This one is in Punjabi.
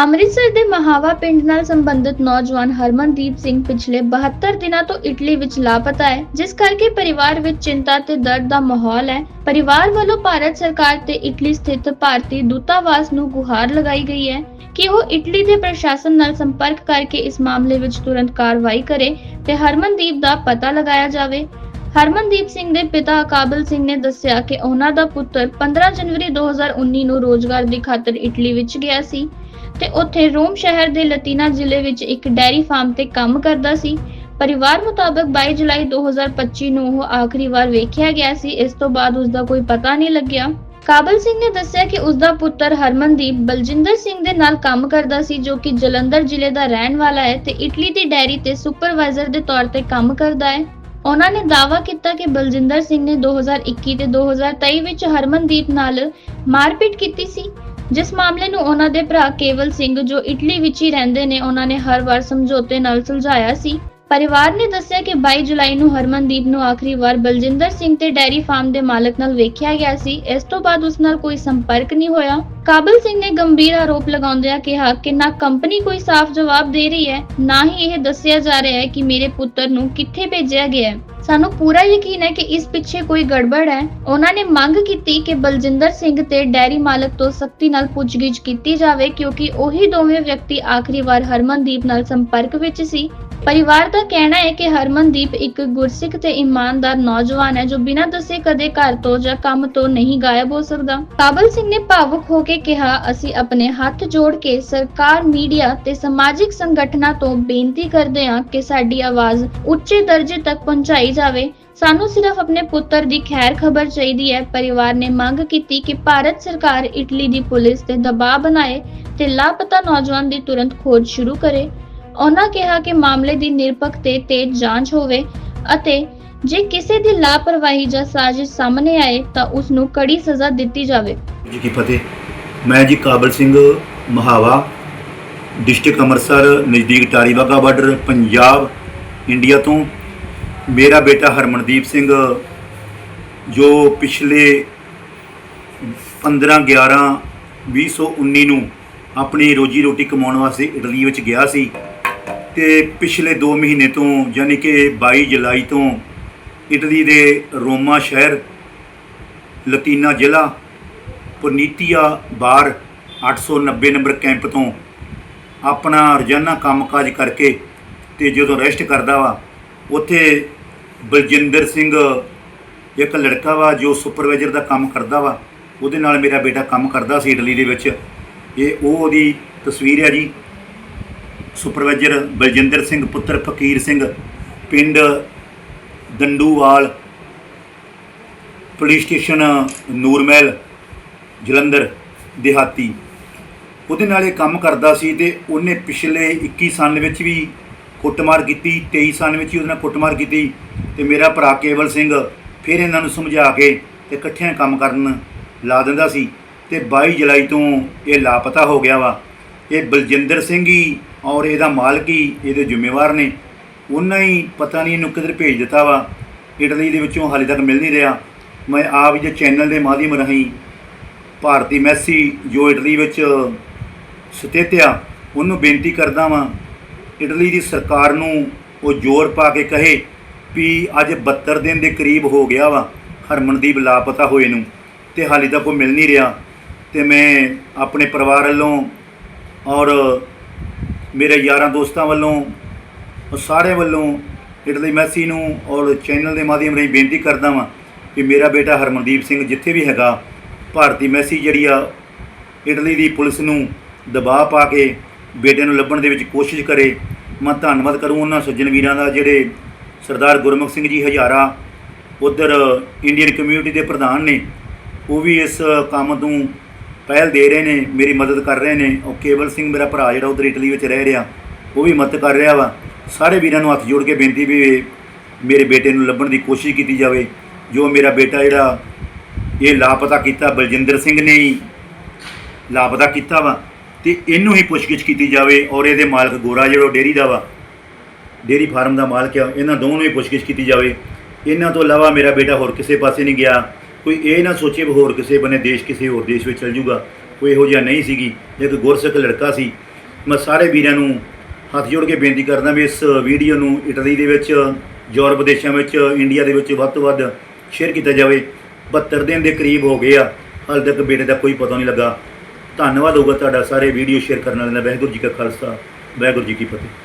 ਅੰਮ੍ਰਿਤਸਰ ਦੇ ਮਹਾਵਾ ਪਿੰਡ ਨਾਲ ਸੰਬੰਧਿਤ ਨੌਜਵਾਨ ਹਰਮਨਦੀਪ ਸਿੰਘ ਪਿਛਲੇ 72 ਦਿਨਾਂ ਤੋਂ ਇਟਲੀ ਵਿੱਚ ਲਾਪਤਾ ਹੈ, ਜਿਸ ਕਰਕੇ ਪਰਿਵਾਰ ਵਿੱਚ ਚਿੰਤਾ ਤੇ ਦਰਦ ਦਾ ਮਾਹੌਲ ਹੈ। ਪਰਿਵਾਰ ਵੱਲੋਂ ਭਾਰਤ ਸਰਕਾਰ ਤੇ ਇਟਲੀ ਸਥਿਤ ਭਾਰਤੀ ਦੂਤਾਵਾਸ ਨੂੰ ਗੁਹਾਰ ਲਗਾਈ ਗਈ ਹੈ ਕਿ ਉਹ ਇਟਲੀ ਦੇ ਪ੍ਰਸ਼ਾਸਨ ਨਾਲ ਸੰਪਰਕ ਕਰਕੇ ਇਸ ਮਾਮਲੇ ਵਿੱਚ ਤੁਰੰਤ ਕਾਰਵਾਈ ਕਰੇ ਤੇ ਹਰਮਨਦੀਪ ਦਾ ਪਤਾ ਲਗਾਇਆ ਜਾਵੇ। ਹਰਮਨਦੀਪ ਸਿੰਘ ਦੇ ਪਿਤਾ ਕਾਬਲ ਸਿੰਘ ਨੇ ਦੱਸਿਆ ਕਿ ਉਹਨਾਂ ਦਾ ਪੁੱਤਰ 15 ਜਨਵਰੀ 2019 ਨੂੰ ਰੋਜ਼ਗਾਰ ਦੀ ਖਾਤਰ ਇਟਲੀ ਵਿੱਚ ਗਿਆ ਸੀ ਤੇ ਉੱਥੇ ਰੋਮ ਸ਼ਹਿਰ ਦੇ ਲਤੀਨਾ ਜ਼ਿਲ੍ਹੇ ਵਿੱਚ ਇੱਕ ਡੈਰੀ ਫਾਰਮ ਤੇ ਕੰਮ ਕਰਦਾ ਸੀ। ਪਰਿਵਾਰ ਮੁਤਾਬਕ 22 ਜੁਲਾਈ 2025 ਨੂੰ ਉਹ ਆਖਰੀ ਵਾਰ ਵੇਖਿਆ ਗਿਆ ਸੀ। ਇਸ ਤੋਂ ਬਾਅਦ ਉਸ ਦਾ ਕੋਈ ਪਤਾ ਨਹੀਂ ਲੱਗਿਆ। ਕਾਬਲ ਸਿੰਘ ਨੇ ਦੱਸਿਆ ਕਿ ਉਸ ਦਾ ਪੁੱਤਰ ਹਰਮਨਦੀਪ ਬਲਜਿੰਦਰ ਸਿੰਘ ਦੇ ਨਾਲ ਕੰਮ ਕਰਦਾ ਸੀ, ਜੋ ਕਿ ਜਲੰਧਰ ਜ਼ਿਲ੍ਹੇ ਦਾ ਰਹਿਣ ਵਾਲਾ ਹੈ ਤੇ ਇਟਲੀ ਦੀ ਡੈਰੀ ਤੇ ਸੁਪਰਵਾਈਜ਼ਰ ਦੇ ਤੌਰ ਤੇ ਕੰਮ ਕਰਦਾ ਹੈ। ਉਹਨਾਂ ਨੇ ਦਾਅਵਾ ਕੀਤਾ ਕਿ ਬਲਜਿੰਦਰ ਸਿੰਘ ਨੇ 2021 ਤੇ 2023 ਵਿੱਚ ਹਰਮਨਦੀਪ ਨਾਲ ਮਾਰਪੀਟ ਕੀਤੀ ਸੀ, ਜਿਸ ਮਾਮਲੇ ਨੂੰ ਉਹਨਾਂ ਦੇ ਭਰਾ ਕੇਵਲ ਸਿੰਘ ਜੋ ਇਟਲੀ ਵਿੱਚ ਹੀ ਰਹਿੰਦੇ ਨੇ, ਉਹਨਾਂ ਨੇ ਹਰ ਵਾਰ ਸਮਝੌਤੇ ਨਾਲ ਸੁਲਝਾਇਆ ਸੀ। ਪਰਿਵਾਰ ਨੇ ਦੱਸਿਆ ਕਿ 22 ਜੁਲਾਈ ਨੂੰ ਹਰਮਨਦੀਪ ਨੂੰ ਆਖਰੀ ਵਾਰ ਬਲਜਿੰਦਰ ਸਿੰਘ ਤੇ ਡੈਰੀ ਫਾਰਮ ਦੇ ਮਾਲਕ ਨਾਲ ਵੇਖਿਆ ਗਿਆ ਸੀ। ਇਸ ਤੋਂ ਬਾਅਦ ਉਸ ਨਾਲ ਕੋਈ ਸੰਪਰਕ ਨਹੀਂ ਹੋਇਆ। ਕਾਬਲ ਸਿੰਘ ਨੇ ਗੰਭੀਰ ਆਰੋਪ ਲਗਾਉਂਦਿਆਂ ਕਿਹਾ ਕਿ ਨਾ ਕੰਪਨੀ ਕੋਈ ਸਾਫ਼ ਜਵਾਬ ਦੇ ਰਹੀ ਹੈ, ਨਾ ਹੀ ਇਹ ਦੱਸਿਆ ਜਾ ਰਿਹਾ ਹੈ ਕਿ ਮੇਰੇ ਪੁੱਤਰ ਨੂੰ ਕਿੱਥੇ ਭੇਜਿਆ ਗਿਆ ਹੈ। ਸਾਨੂੰ ਪੂਰਾ ਯਕੀਨ ਹੈ ਕਿ ਇਸ ਪਿੱਛੇ ਕੋਈ ਗੜਬੜ ਹੈ। ਉਹਨਾਂ ਨੇ ਮੰਗ ਕੀਤੀ ਕਿ ਬਲਜਿੰਦਰ ਸਿੰਘ ਤੇ ਡੈਰੀ ਮਾਲਕ ਤੋਂ ਸਖਤੀ ਨਾਲ ਪੁੱਛਗਿੱਛ ਕੀਤੀ ਜਾਵੇ, ਕਿਉਂਕਿ ਉਹੀ ਦੋਵੇਂ ਵਿਅਕਤੀ ਆਖਰੀ ਵਾਰ ਹਰਮਨਦੀਪ ਨਾਲ ਸੰਪਰਕ ਵਿੱਚ ਸੀ। ਪਰਿਵਾਰ ਦਾ ਕਹਿਣਾ ਹੈ ਕਿ ਹਰਮਨਦੀਪ ਇੱਕ ਗੁਰਸਿੱਖ ਤੇ ਇਮਾਨਦਾਰ ਨੌਜਵਾਨ ਹੈ, ਜੋ ਬਿਨਾਂ ਦੱਸੇ ਕਦੇ ਘਰ ਤੋਂ ਜਾਂ ਕੰਮ ਤੋਂ ਨਹੀਂ ਗਾਇਬ ਹੋ ਸਕਦਾ। ਕਾਬਲ ਸਿੰਘ ਨੇ ਭਾਵੁਕ ਹੋ ਕੇ ਕਿਹਾ, ਅਸੀਂ ਆਪਣੇ ਹੱਥ ਜੋੜ ਕੇ ਸਰਕਾਰ, ਮੀਡੀਆ ਤੇ ਸਮਾਜਿਕ ਸੰਗਠਨਾਂ ਤੋਂ ਬੇਨਤੀ ਕਰਦੇ ਹਾਂ ਕਿ ਸਾਡੀ ਆਵਾਜ਼ ਉੱਚੇ ਦਰਜੇ ਤੱਕ ਪਹੁੰਚਾਈ ਜਾਵੇ। ਸਾਨੂੰ ਸਿਰਫ ਆਪਣੇ ਪੁੱਤਰ ਦੀ ਖੈਰ ਖਬਰ ਚਾਹੀਦੀ ਹੈ। ਪਰਿਵਾਰ ਨੇ ਮੰਗ ਕੀਤੀ ਕਿ ਭਾਰਤ ਸਰਕਾਰ ਇਟਲੀ ਦੀ ਪੁਲਿਸ ਤੇ ਦਬਾਅ ਬਣਾਏ ਤੇ ਲਾਪਤਾ ਨੌਜਵਾਨ ਦੀ ਤੁਰੰਤ ਖੋਜ ਸ਼ੁਰੂ ਕਰੇ। ਉਹਨਾਂ ਕਿਹਾ ਕਿ ਮਾਮਲੇ ਦੀ ਨਿਰਪੱਖ ਤੇ ਤੇਜ਼ ਜਾਂਚ ਹੋਵੇ ਅਤੇ ਜੇ ਕਿਸੇ ਦੀ ਲਾਪਰਵਾਹੀ ਜਾਂ ਸਾਜ਼ਿਸ਼ ਸਾਹਮਣੇ ਆਏ ਤਾਂ ਉਸ ਨੂੰ ਕੜੀ ਸਜ਼ਾ ਦਿੱਤੀ ਜਾਵੇ। ਜੀ ਕੀ ਫਤਿਹ। ਮੈਂ ਜੀ ਕਾਬਲ ਸਿੰਘ ਮਹਾਵਾ, ਡਿਸਟ੍ਰਿਕਟ ਅੰਮ੍ਰਿਤਸਰ, ਨਜ਼ਦੀਕ ਟਾਰੀ ਬਾਰਡਰ, ਪੰਜਾਬ, ਇੰਡੀਆ ਤੋਂ। ਮੇਰਾ ਬੇਟਾ ਹਰਮਨਦੀਪ ਸਿੰਘ, ਜੋ ਪਿਛਲੇ 15 11 2019 ਨੂੰ ਆਪਣੀ ਰੋਜੀ ਰੋਟੀ ਕਮਾਉਣ ਵਾਸਤੇ ਇਟਲੀ ਵਿੱਚ ਗਿਆ ਸੀ। ਤੇ ਪਿਛਲੇ 2 ਮਹੀਨੇ ਤੋਂ ਯਾਨੀ ਕਿ 22 ਜੁਲਾਈ ਤੋਂ ਇਟਲੀ ਦੇ ਰੋਮਾ ਸ਼ਹਿਰ, ਲਤੀਨਾ ਜ਼ਿਲ੍ਹਾ, ਪੁਨੀਤੀਆ ਬਾਰ 890 ਨੰਬਰ ਕੈਂਪ ਤੋਂ ਆਪਣਾ ਰੋਜ਼ਾਨਾ ਕੰਮਕਾਜ ਕਰਕੇ ਤੇ ਜਦੋਂ ਰੈਸਟ ਕਰਦਾ ਵਾ, ਉੱਥੇ ਬਲਜਿੰਦਰ ਸਿੰਘ ਇੱਕ ਲੜਕਾ ਵਾ ਜੋ ਸੁਪਰਵਾਈਜ਼ਰ ਦਾ ਕੰਮ ਕਰਦਾ ਵਾ, ਉਹਦੇ ਨਾਲ ਮੇਰਾ ਬੇਟਾ ਕੰਮ ਕਰਦਾ ਸੀ ਇਟਲੀ ਦੇ ਵਿੱਚ। ਇਹ ਉਹ ਉਹਦੀ ਤਸਵੀਰ ਹੈ ਜੀ। ਸੁਪਰਵਾਈਜ਼ਰ ਬਲਜਿੰਦਰ ਸਿੰਘ, ਪੁੱਤਰ ਫਕੀਰ ਸਿੰਘ, ਪਿੰਡ ਦੰਡੂਵਾਲ, ਪੁਲਿਸ ਸਟੇਸ਼ਨ ਨੂਰਮਹਿਲ, ਜਲੰਧਰ, ਦਿਹਾਤੀ। ਉਹਦੇ ਨਾਲ ਇਹ ਕੰਮ ਕਰਦਾ ਸੀ ਤੇ ਉਹਨੇ ਪਿਛਲੇ 21 ਸਾਲ ਵਿੱਚ ਵੀ ਕੁੱਟਮਾਰ ਕੀਤੀ 23 ਸਾਲ ਵਿੱਚ ਹੀ ਉਹਦੇ ਨਾਲ ਕੁੱਟਮਾਰ ਕੀਤੀ ਤੇ ਮੇਰਾ ਭਰਾ ਕੇਵਲ ਸਿੰਘ ਫਿਰ ਇਹਨਾਂ ਨੂੰ ਸਮਝਾ ਕੇ ਤੇ ਇਕੱਠਿਆਂ ਕੰਮ ਕਰਨ ਲਾ ਦਿੰਦਾ ਸੀ ਤੇ 22 ਜੁਲਾਈ ਤੋਂ ਇਹ ਲਾਪਤਾ ਹੋ ਗਿਆ ਵਾ। ਇਹ ਬਲਜਿੰਦਰ ਸਿੰਘ ਹੀ ਔਰ ਇਹਦਾ ਮਾਲਕ ਹੀ ਇਹਦੇ ਜ਼ਿੰਮੇਵਾਰ ਨੇ। ਉਹਨਾਂ ਹੀ ਪਤਾ ਨਹੀਂ ਇਹਨੂੰ ਕਿੱਧਰ ਭੇਜ ਦਿੱਤਾ ਵਾ। ਇਟਲੀ ਦੇ ਵਿੱਚੋਂ ਹਾਲੇ ਤੱਕ ਮਿਲ ਨਹੀਂ ਰਿਹਾ। ਮੈਂ ਆਪ ਜੇ ਚੈਨਲ ਦੇ ਮਾਧਿਅਮ ਰਾਹੀਂ ਭਾਰਤੀ ਮੈਸੀ ਜੋ ਇਟਲੀ ਵਿੱਚ ਸਥਿਤ ਆ, ਉਹਨੂੰ ਬੇਨਤੀ ਕਰਦਾ ਵਾਂ, ਇਟਲੀ ਦੀ ਸਰਕਾਰ ਨੂੰ ਉਹ ਜ਼ੋਰ ਪਾ ਕੇ ਕਹੇ ਵੀ ਅੱਜ 72 ਦਿਨ ਦੇ ਕਰੀਬ ਹੋ ਗਿਆ ਵਾ ਹਰਮਨਦੀਪ ਲਾਪਤਾ ਹੋਏ ਨੂੰ ਤੇ ਹਾਲੇ ਤੱਕ ਉਹ ਮਿਲ ਨਹੀਂ ਰਿਹਾ। ਤੇ ਮੈਂ ਆਪਣੇ ਪਰਿਵਾਰ ਵੱਲੋਂ ਔਰ ਮੇਰੇ ਯਾਰਾਂ ਦੋਸਤਾਂ ਵੱਲੋਂ ਉਹ ਸਾਰੇ ਵੱਲੋਂ ਇਟਲੀ ਮੈਸੀ ਨੂੰ ਔਰ ਚੈਨਲ ਦੇ ਮਾਧਿਅਮ ਰਾਹੀਂ ਬੇਨਤੀ ਕਰਦਾ ਵਾਂ ਕਿ ਮੇਰਾ ਬੇਟਾ ਹਰਮਨਦੀਪ ਸਿੰਘ ਜਿੱਥੇ ਵੀ ਹੈਗਾ, ਭਾਰਤੀ ਮੈਸੀ ਜਿਹੜੀ ਆ ਇਟਲੀ ਦੀ ਪੁਲਿਸ ਨੂੰ ਦਬਾਅ ਪਾ ਕੇ ਬੇਟੇ ਨੂੰ ਲੱਭਣ ਦੇ ਵਿੱਚ ਕੋਸ਼ਿਸ਼ ਕਰੇ। ਮੈਂ ਧੰਨਵਾਦ ਕਰੂੰ ਉਹਨਾਂ ਸੱਜਣ ਵੀਰਾਂ ਦਾ ਜਿਹੜੇ ਸਰਦਾਰ ਗੁਰਮੁਖ ਸਿੰਘ ਜੀ ਹਜ਼ਾਰਾ ਉਧਰ ਇੰਡੀਅਨ ਕਮਿਊਨਿਟੀ ਦੇ ਪ੍ਰਧਾਨ ਨੇ, ਉਹ ਵੀ ਇਸ ਕੰਮ ਤੋਂ ਪਹਿਲ ਦੇ ਰਹੇ ਨੇ, ਮੇਰੀ ਮਦਦ ਕਰ ਰਹੇ ਨੇ। ਉਹ ਕੇਵਲ ਸਿੰਘ ਮੇਰਾ ਭਰਾ ਜਿਹੜਾ ਉਧਰ ਇਟਲੀ ਵਿੱਚ ਰਹਿ ਰਿਹਾ, ਉਹ ਵੀ ਮਦਦ ਕਰ ਰਿਹਾ ਵਾ। ਸਾਰੇ ਵੀਰਾਂ ਨੂੰ ਹੱਥ ਜੋੜ ਕੇ ਬੇਨਤੀ ਵੀ ਮੇਰੇ ਬੇਟੇ ਨੂੰ ਲੱਭਣ ਦੀ ਕੋਸ਼ਿਸ਼ ਕੀਤੀ ਜਾਵੇ। ਜੋ ਮੇਰਾ ਬੇਟਾ ਜਿਹੜਾ, ਇਹ ਲਾਪਤਾ ਕੀਤਾ ਬਲਜਿੰਦਰ ਸਿੰਘ ਨੇ ਹੀ, ਲਾਪਤਾ ਕੀਤਾ ਵਾ। ਤੇ ਇਹਨੂੰ ਹੀ ਪੁੱਛਗਿੱਛ ਕੀਤੀ ਜਾਵੇ ਔਰ ਇਹਦੇ ਮਾਲਕ ਗੋਰਾ ਜਿਹੜਾ ਉਹ ਡੇਰੀ ਦਾ ਵਾ, ਡੇਰੀ ਫਾਰਮ ਦਾ ਮਾਲਕ ਆ, ਇਹਨਾਂ ਦੋਵਾਂ ਨੂੰ ਹੀ ਪੁੱਛਗਿੱਛ ਕੀਤੀ ਜਾਵੇ। ਇਹਨਾਂ ਤੋਂ ਇਲਾਵਾ ਮੇਰਾ ਬੇਟਾ ਹੋਰ ਕਿਸੇ ਪਾਸੇ ਨਹੀਂ ਗਿਆ। ਕੋਈ ਇਹ ਨਾ ਸੋਚੇ ਵੀ ਹੋਰ ਕਿਸੇ ਬਨੇ ਦੇਸ਼ ਕਿਸੇ ਹੋਰ ਦੇਸ਼ ਵਿੱਚ ਚਲ ਜੂਗਾ। ਕੋਈ ਇਹੋ ਜਿਹਾ ਨਹੀਂ ਸੀਗੀ। ਇੱਕ ਗੁਰਸਿੱਖ ਲੜਕਾ ਸੀ। ਮੈਂ ਸਾਰੇ ਵੀਰਾਂ ਨੂੰ ਹੱਥ ਜੋੜ ਕੇ ਬੇਨਤੀ ਕਰਦਾ ਵੀ ਇਸ ਵੀਡੀਓ ਨੂੰ ਇਟਲੀ ਦੇ ਵਿੱਚ, ਯੂਰਪ ਦੇਸ਼ਾਂ ਵਿੱਚ, ਇੰਡੀਆ ਦੇ ਵਿੱਚ ਵੱਧ ਤੋਂ ਵੱਧ ਸ਼ੇਅਰ ਕੀਤਾ ਜਾਵੇ। 72 ਦਿਨ ਦੇ ਕਰੀਬ ਹੋ ਗਏ ਆ। ਹਾਲੇ ਤੱਕ ਬੇਟੇ ਦਾ ਕੋਈ ਪਤਾ ਨਹੀਂ ਲੱਗਾ। ਧੰਨਵਾਦ ਹੋਊਗਾ ਤੁਹਾਡਾ ਸਾਰੇ ਵੀਡੀਓ ਸ਼ੇਅਰ ਕਰਨ ਵਾਲਿਆਂ ਦਾ। ਵਾਹਿਗੁਰੂ ਜੀ ਕਾ ਖਾਲਸਾ, ਵਾਹਿਗੁਰੂ ਜੀ ਕੀ ਫਤਿਹ।